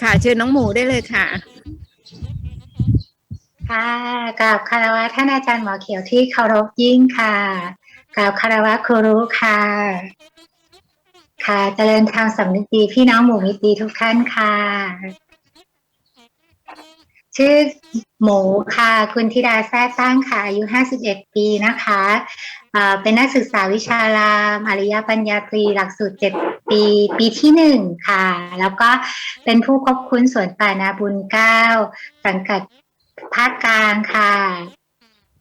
ค่ะเชิญน้องหมูได้เลยค่ะ ค่ะกราบคารวะท่านอาจารย์หมอเขียวที่เคารพยิ่งค่ะกราบคารวะครูรู้ค่ะ ค่ะเจริญธรรมสำนึกดีพี่น้องหมู่มิตรดีทุกท่านค่ะ ชื่อหมูค่ะ คุณธิดาแท้ตั้งค่ะ อายุ51 ปีนะคะอ่าเป็นนักศึกษาวิชารามอริยปัญญาตรีหลักสูตร 7 ปีปีที่หนึ่งค่ะ แล้วก็เป็นผู้ควบคุมสวนป่านาบุญเก้าสังกัดภาคกลางค่ะ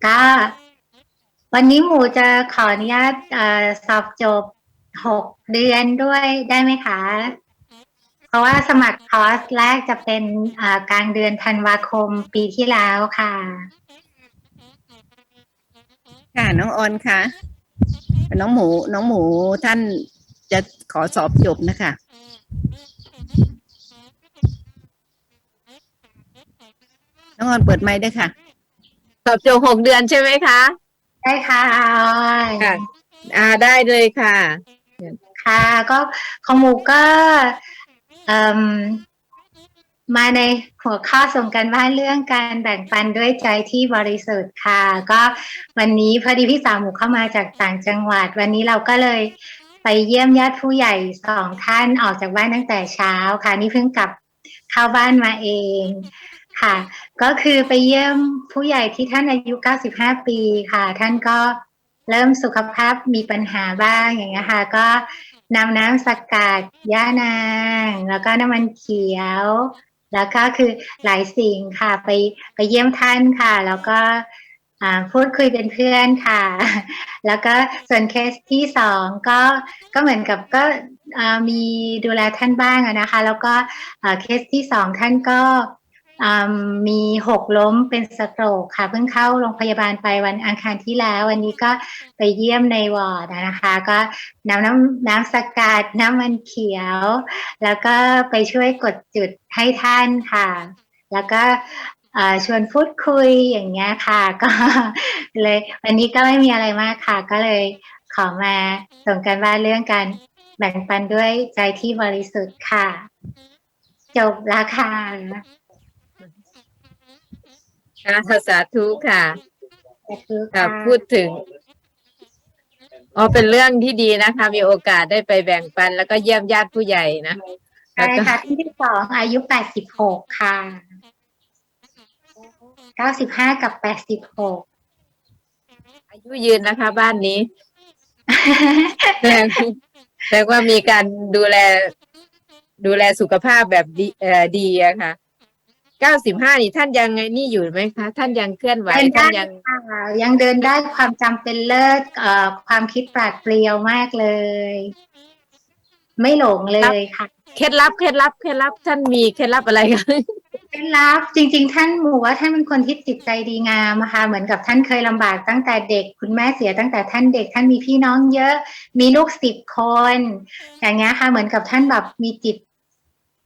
ก็วันนี้หมูจะขออนุญาตสอบจบหกเดือนด้วยได้ไหมคะ เพราะว่าสมัครคอร์สแรกจะเป็นกลางเดือนธันวาคมปีที่แล้วค่ะ ค่ะน้องออนค่ะน้องหมูน้องหมูท่าน จะขอสอบจบนะคะ น้องออนเปิดไมค์ด้วยค่ะ สอบจบหกเดือนใช่ไหมคะ ได้ค่ะออยค่ะ อ่าได้เลยค่ะ ค่ะ ก็ของหมูก็เอิ่มมาในหัวข้อส่งกันบ้านเรื่องการแบ่งปันด้วยใจที่บริสุทธิ์ค่ะ ก็วันนี้พอดีพี่สาวหมูเข้ามาจากต่างจังหวัด วันนี้เราก็เลย ไปเยี่ยมญาติผู้ใหญ่สองท่านออกจากบ้านตั้งแต่เช้าค่ะ นี่เพิ่งกลับเข้าบ้านมาเองค่ะ ก็คือไปเยี่ยมผู้ใหญ่ที่ท่านอายุ 95 ปีค่ะ ท่านก็เริ่มสุขภาพมีปัญหาบ้างอย่างเงี้ยค่ะ ก็นำน้ำสกัดย่านาง แล้วก็น้ำมันเขียว แล้วก็คือหลายสิ่งค่ะ ไปไปเยี่ยมท่านค่ะ แล้วก็ พูดคุยเป็นเพื่อนค่ะ แล้วก็ส่วนเคสที่สองก็ก็เหมือนกับก็มีดูแลท่านบ้างนะคะ แล้วก็เคสที่สองท่านก็มีหกล้มเป็นสโตรกค่ะ เพิ่งเข้าโรงพยาบาลไปวันอังคารที่แล้ว วันนี้ก็ไปเยี่ยมในวอร์ดนะคะ ก็น้ำน้ำน้ำสกัดน้ำมันเขียว แล้วก็ไปช่วยกดจุดให้ท่านค่ะ แล้วก็ ชวนพูดคุยอย่างเงี้ยค่ะก็เลยวันนี้ก็ไม่มีอะไรมากค่ะ ก็เลยขอมาส่งกันบ้านเรื่องการแบ่งปันด้วยใจที่บริสุทธิ์ค่ะ จบแล้วค่ะค่ะสาธุค่ะขอบคุณค่ะค่ะพูดถึงอ๋อเป็นเรื่องที่ดีนะคะ มีโอกาสได้ไปแบ่งปันแล้วก็เยี่ยมญาติผู้ใหญ่นะใช่ค่ะที่ที่สองอายุแปดสิบหกค่ะ เก้าสิบห้ากับแปดสิบหกอายุยืนนะคะ บ้านนี้แสดงแสดงว่ามีการดูแล ดูแลสุขภาพแบบดีเอ่อดีอะค่ะเก้าสิบห้านี่ท่านยังไงนี่อยู่ไหมคะ ท่านยังเคลื่อนไหวเดินท่าได้นยัง ค่ะยังเดินได้ความจำเป็นเลิศเอ่อความคิดปราดเปรียวมากเลย ไม่หลงเลยค่ะ เคล็ดลับเคล็ดลับเคล็ดลับท่านมีเคล็ดลับอะไรคะ เคล็ดลับจริง ๆ ท่านหมู่ว่าท่านเป็นคนที่จิตใจดีงามอะค่ะเหมือนกับท่านเคยลำบากตั้งแต่เด็ก คุณแม่เสียตั้งแต่ท่านเด็ก ท่านมีพี่น้องเยอะ มีลูกสิบคน อย่างเงี้ยค่ะ เหมือนกับท่านแบบมีจิต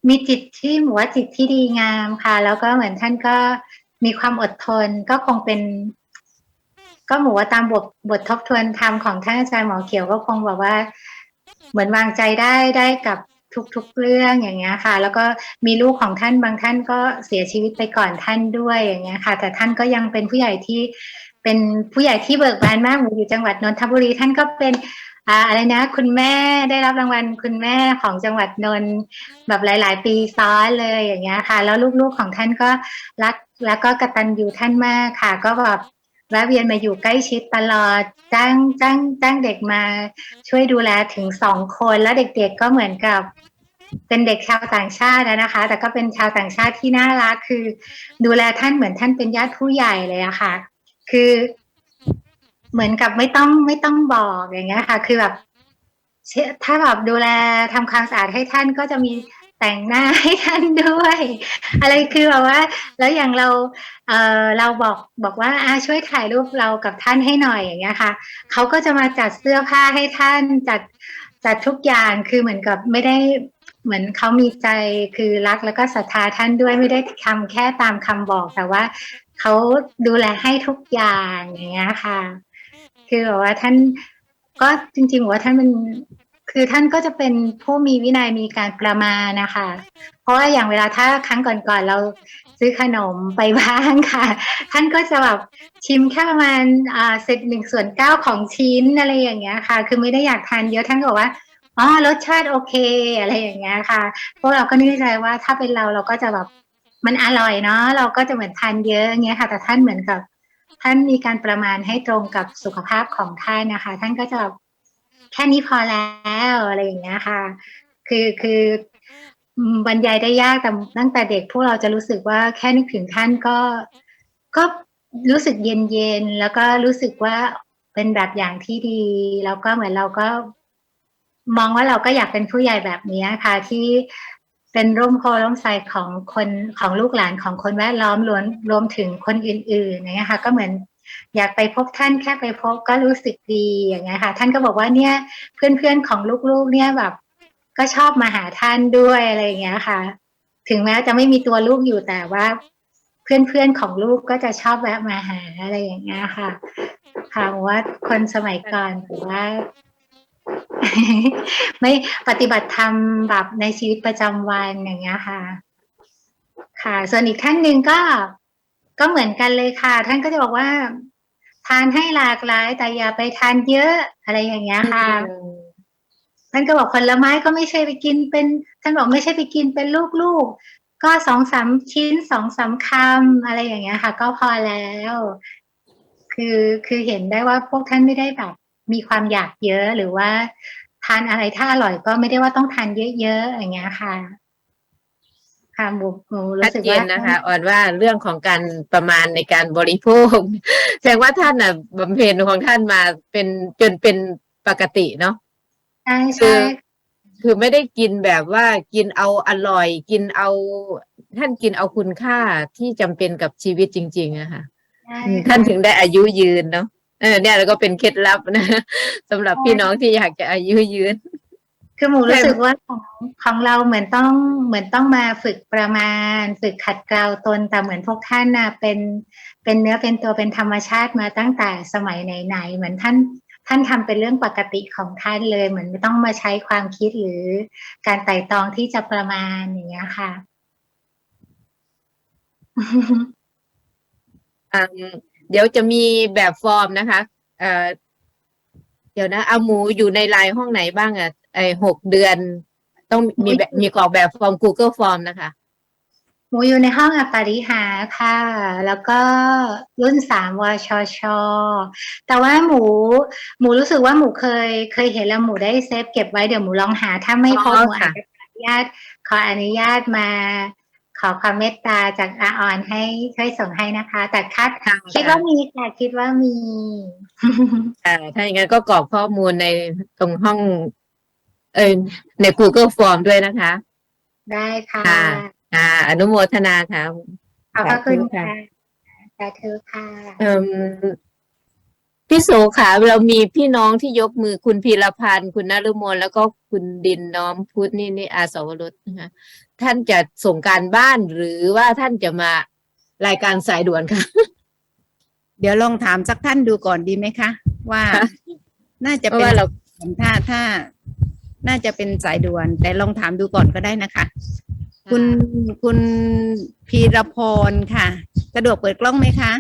มีจิตที่หมู่ว่าจิตที่ดีงามค่ะ แล้วก็เหมือนท่านก็มีความอดทนก็คงเป็น ก็หมู่ว่าตามบทบททบทวนธรรมของท่านอาจารย์หมอเขียวก็คงแบบว่า เหมือนวางใจได้ได้กับ ทุกๆเรื่องอย่างเงี้ยค่ะ แล้วก็มีลูกของท่านบางท่านก็เสียชีวิตไปก่อนท่านด้วยอย่างเงี้ยค่ะ แต่ท่านก็ยังเป็นผู้ใหญ่ที่เป็นผู้ใหญ่ที่เบิกบานมากอยู่จังหวัดนนทบุรีท่านก็เป็นอะไรนะ คุณแม่ได้รับรางวัลคุณแม่ของจังหวัดนนท์แบบหลาย ๆ ปีซ้อนเลยอย่างเงี้ยค่ะ แล้วลูกๆของท่านก็รักแล้วก็กระตัญญูท่านมากค่ะ ก็แบบ แวะเวียนมาอยู่ใกล้ชิดตลอดจ้างจ้างจ้างเด็กมาช่วยดูแลถึงสองคนแล้วเด็กๆก็เหมือนกับเป็นเด็กชาวต่างชาตินะคะ แต่ก็เป็นชาวต่างชาติที่น่ารักคือ ดูแลท่านเหมือนท่านเป็นญาติผู้ใหญ่เลยอะค่ะ คือเหมือนกับไม่ต้องไม่ต้องบอกอย่างเงี้ยค่ะ คือแบบถ้าแบบดูแลทำความสะอาดให้ท่านก็จะมี แต่งหน้าให้ท่านด้วย อะไรคือแบบว่า แล้วอย่างเราเออเราบอกบอกว่าอาช่วยถ่ายรูปเรากับท่านให้หน่อยอย่างเงี้ยค่ะเขาก็จะมาจัดเสื้อผ้าให้ท่านจัดจัดทุกอย่างคือเหมือนกับไม่ได้เหมือนเขามีใจคือรักแล้วก็ศรัทธาท่านด้วยไม่ได้ทำแค่ตามคำบอกแต่ว่าเขาดูแลให้ทุกอย่างอย่างเงี้ยค่ะ คือแบบว่าท่านก็จริงๆว่าท่านเป็น คือท่านก็จะเป็นผู้มีวินัยมีการประมาณนะคะ เพราะว่าอย่างเวลาถ้าครั้งก่อนๆเราซื้อขนมไปบ้างค่ะ ท่านก็จะแบบชิมแค่ประมาณอ่าเศษหนึ่งส่วนเก้าของชิ้นอะไรอย่างเงี้ยค่ะ คือไม่ได้อยากทานเยอะท่านก็บอกว่าอ๋อรสชาติโอเคอะไรอย่างเงี้ยค่ะพวกเราก็นึกใจว่าถ้าเป็นเราเราก็จะแบบมันอร่อยเนาะเราก็จะเหมือนทานเยอะเงี้ยค่ะ แต่ท่านเหมือนกับ ท่านมีการประมาณให้ตรงกับสุขภาพของท่านนะคะ ท่านก็จะแบบ แค่นี้พอแล้วอะไรอย่างเงี้ยค่ะ คือคือบรรยายได้ยากแต่ตั้งแต่เด็กพวกเราจะรู้สึกว่าแค่นึกถึงท่านก็ก็รู้สึกเย็นเย็นแล้วก็รู้สึกว่าเป็นแบบอย่างที่ดี แล้วก็เหมือนเราก็ มองว่าเราก็อยากเป็นผู้ใหญ่แบบนี้ค่ะที่เป็นร่มโพร่มไทรของคนของลูกหลานของคนแวดล้อมรวมรวมถึงคนอื่นๆอย่างเงี้ยค่ะก็เหมือน อยากไปพบท่านแค่ไปพบก็รู้สึกดีอย่างเงี้ยค่ะ ท่านก็บอกว่าเนี่ยเพื่อนๆของลูกๆ เนี่ยแบบ ก็ชอบมาหาท่านด้วยอะไรอย่างเงี้ยค่ะ ถึงแม้จะไม่มีตัวลูกอยู่แต่ว่า เพื่อนๆของลูกก็จะชอบแวะมาหาอะไรอย่างเงี้ยค่ะค่ะว่าคนสมัยก่อนถือว่า ไม่ปฏิบัติธรรมแบบในชีวิตประจำวันอย่างเงี้ยค่ะ ค่ะ ส่วนอีกท่านหนึ่งก็ ก็เหมือนกันเลยค่ะ ท่านก็จะบอกว่า ทานให้หลากหลาย แต่อย่าไปทานเยอะอะไรอย่างเงี้ยค่ะท่านก็บอกผลไม้ก็ไม่ใช่ไปกินเป็นท่านบอกไม่ใช่ไปกินเป็นลูกๆ ก็สองสามชิ้นสองสามคำอะไรอย่างเงี้ยค่ะ ก็พอแล้ว คือคือเห็นได้ว่าพวกท่านไม่ได้แบบ มีความอยากเยอะหรือว่า ทานอะไรถ้าอร่อยก็ไม่ได้ว่าต้องทานเยอะๆอย่างเงี้ยค่ะ ค่ะหมูหมูชัรู้ดสึกเจว่านนะคะอ่อนว่าเรื่องของการประมาณในการบริโภค แสดงว่าท่านน่ะบำเพ็ญของท่านมาเป็นจนเป็นปกติเนาะใช่คืใช่อคือไม่ได้กินแบบว่ากินเอาอร่อย กินเอา ท่านกินเอาคุณค่าที่จำเป็นกับชีวิตจริงๆอะค่ะใช่อืมค่ะท่านถึงได้อายุยืนเนาะเออเนี่ยแล้วก็เป็นเคล็ดลับนะสำหรับพี่น้องที่อยากจะอายุยืน คือหมูรู้สึกว่าของของเราเหมือนต้องเหมือนต้องมาฝึกประมาณ ฝึกขัดเกลาตนแต่เหมือนพวกท่านน่ะเป็นเป็นเนื้อเป็นตัวเป็นธรรมชาติมาตั้งแต่สมัยไหนๆเหมือนท่านท่านทำเป็นเรื่องปกติของท่านเลย เหมือนไม่ต้องมาใช้ความคิดหรือการไต่ตองที่จะประมาณอย่างเงี้ยค่ะเดี๋ยวจะมีแบบฟอร์มนะคะเเดี๋ยวนะเอาหมูอยู่ในไลน์ห้องไหนบ้างอะ ไอหกเดือน ต้องมีแบบมีกรอกแบบฟอร์ม Google Form นะคะ หมูอยู่ในห้องอปาริหาค่ะ แล้วก็รุ่นสามวชช แต่ว่าหมู หมูรู้สึกว่าหมูเคย เคยเห็นแล้วหมูได้เซฟเก็บไว้เดี๋ยวหมูลองหา ถ้าไม่พบอ๋อหมูอาจค่ะ จะขออนุญาตขออนุญาตมา ขอความเมตตาจากอาออนให้ช่วยส่งให้นะคะ แต่คัดค่ะคิดว่ามีค่ะคิดว่ามี อ่าถ้าอย่างนั้นก็กรอกข้อมูลในตรงห้อง เออใน Google Form ด้วยนะคะได้ค่ะค่ะอ่าอนุโมทนาค่ะ ขอบพระคุณสาธุค่ะค่ะสาธุค่ะเอ่มพี่โสขาเรามีพี่น้องที่ยกมือคุณพีรพันธ์คุณนฤมลแล้วก็คุณดินน้อมพุทธนี่นี่อาสาวรสนะคะท่านจะส่งการบ้านหรือว่าท่านจะมารายการสายด่วนค่ะ เดี๋ยวลองถามสักท่านดูก่อนดีไหมคะ ว่าค่ะน่าจะเพราะเป็นว่าเรา ถ้าถ้า น่าจะเป็นสายด่วน แต่ลองถามดูก่อนก็ได้นะคะ คุณคุณพีรพรค่ะ สะดวกเปิดกล้องไหมคะ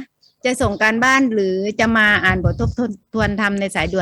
จะส่งการบ้านหรือจะมาอ่านบททบทวนทำในสายด่วน